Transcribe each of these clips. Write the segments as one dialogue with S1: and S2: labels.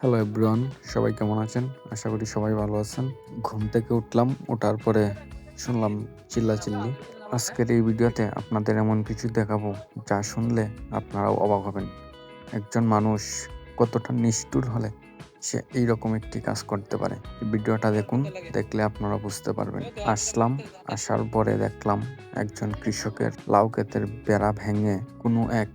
S1: Hello everyone সবাই কেমন আছেন? আশা করি সবাই ভালো আছেন। ঘুম থেকে উঠলাম, ওঠার পরে শুনলাম চিল্লাচিল্লি। আজকের এই ভিডিওতে আপনাদের এমন কিছু দেখাবো যা শুনলে আপনারাও অবাক হবেন। একজন মানুষ কতটা নিষ্ঠুর হলে সে এইরকম একটি কাজ করতে পারে। ভিডিওটা দেখুন, দেখলে আপনারা বুঝতে পারবেন। আসলাম, আসার পরে দেখলাম একজন কৃষকের লাউ ক্ষেতের বেড়া ভেঙে কোনো এক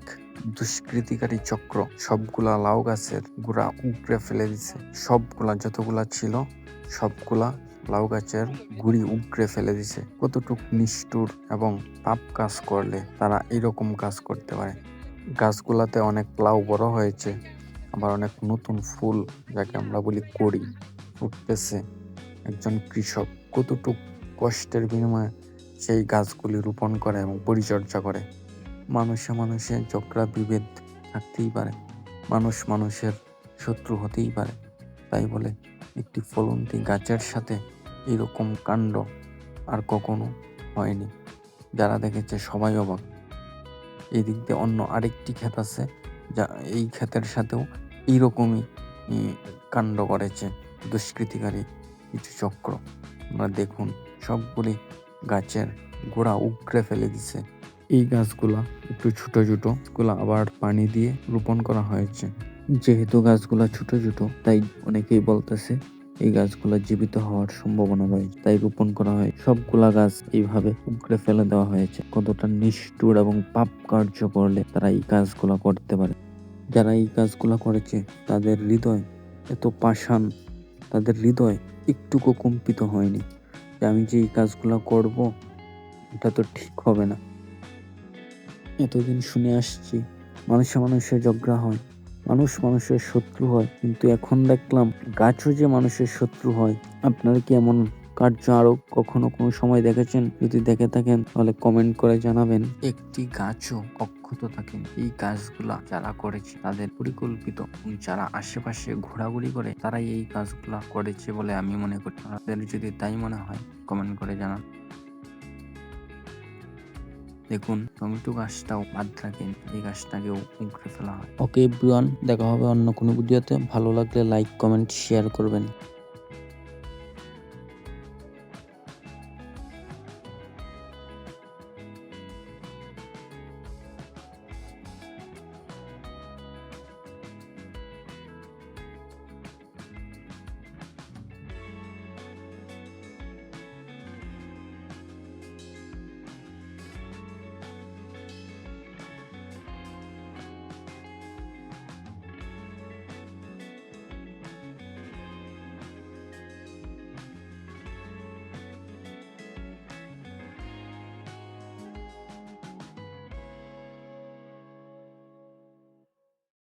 S1: দুষ্কৃতিকারী চক্র। সবগুলা লাউ গাছের গুড়া উপড়ে ফেলে দিছে। সবগুলা যতগুলা ছিল, সবগুলা লাউ গাছের গুড়ি উগড়ে ফেলে দিছে। কতটুক নিষ্ঠুর এবং পাপ কাজ করলে তারা এরকম কাজ করতে পারে। গাছগুলাতে অনেক লাউ বড় হয়েছে, আবার অনেক নতুন ফুল যাকে আমরা বলি কড়ি ফুটতেছে একজন কৃষক। কতটুক কষ্টের বিনিময়ে সেই গাছগুলি রোপণ করে এবং পরিচর্যা করে। মানুষে মানুষে ঝগড়া বিভেদ থাকতেই পারে। মানুষ মানুষের শত্রু হতেই পারে। তাই বলে একটি ফলন্তি গাছের সাথে এরকম কাণ্ড আর কখনো হয়নি। যারা দেখেছে সবাই অবাক। এই দিক দিয়ে অন্য আরেকটি ক্ষেত আছে, যা এই ক্ষেতের সাথেও এইরকমই কাণ্ড করেছে দুষ্কৃতিকারী কিছু চক্র। আমরা দেখুন, সবগুলি গাছের গোড়া উগড়ে ফেলে দিছে। এই গাছগুলা একটু ছোট ছোটগুলা আবার পানি দিয়ে রোপণ করা হয়েছে। যেহেতু গাছগুলা ছোট ছোট, তাই অনেকেই বলতেছে এই গাছগুলা জীবিত হওয়ার সম্ভাবনা রয়েছে। তাই রোপণ করা হয়। সবগুলা গাছ এইভাবে উগড়ে ফেলে দেওয়া হয়েছে। কতটা নিষ্ঠুর এবং পাপ কার্য করলে তারা এই কাজগুলা করতে পারে। যারা এই কাজগুলা করেছে, তাদের হৃদয় এত পাষাণ, তাদের হৃদয় একটুকু কম্পিত হয়নি। যে আমি যে এই কাজগুলা করব, এটা তো ঠিক হবে না। এতদিন শুনে আসছি, মানুষে মানুষের ঝগড়া হয়, মানুষ মানুষের শত্রু হয়, কিন্তু এখন দেখলাম গাছও যে মানুষের শত্রু হয়। আপনারা কি এমন কার্য আরও কখনো কোনো সময় দেখেছেন? যদি দেখে থাকেন, তাহলে কমেন্ট করে জানাবেন। একটি গাছও অক্ষত থাকে এই কাজগুলা যারা করেছে, তাদের পরিকল্পিত যারা আশেপাশে ঘোরাঘুরি করে, তারাই এই কাজগুলা করেছে বলে আমি মনে করি। তাদের যদি তাই মনে হয় কমেন্ট করে জানান। দেখুন, টমেটো গাছটাও বাদ থাকেন এই গাছটাকেও করে ফেলা হয়। ওকে এভরিওয়ান দেখা হবে অন্য কোনো ভিডিওতে ভালো লাগলে লাইক কমেন্ট শেয়ার করবেন।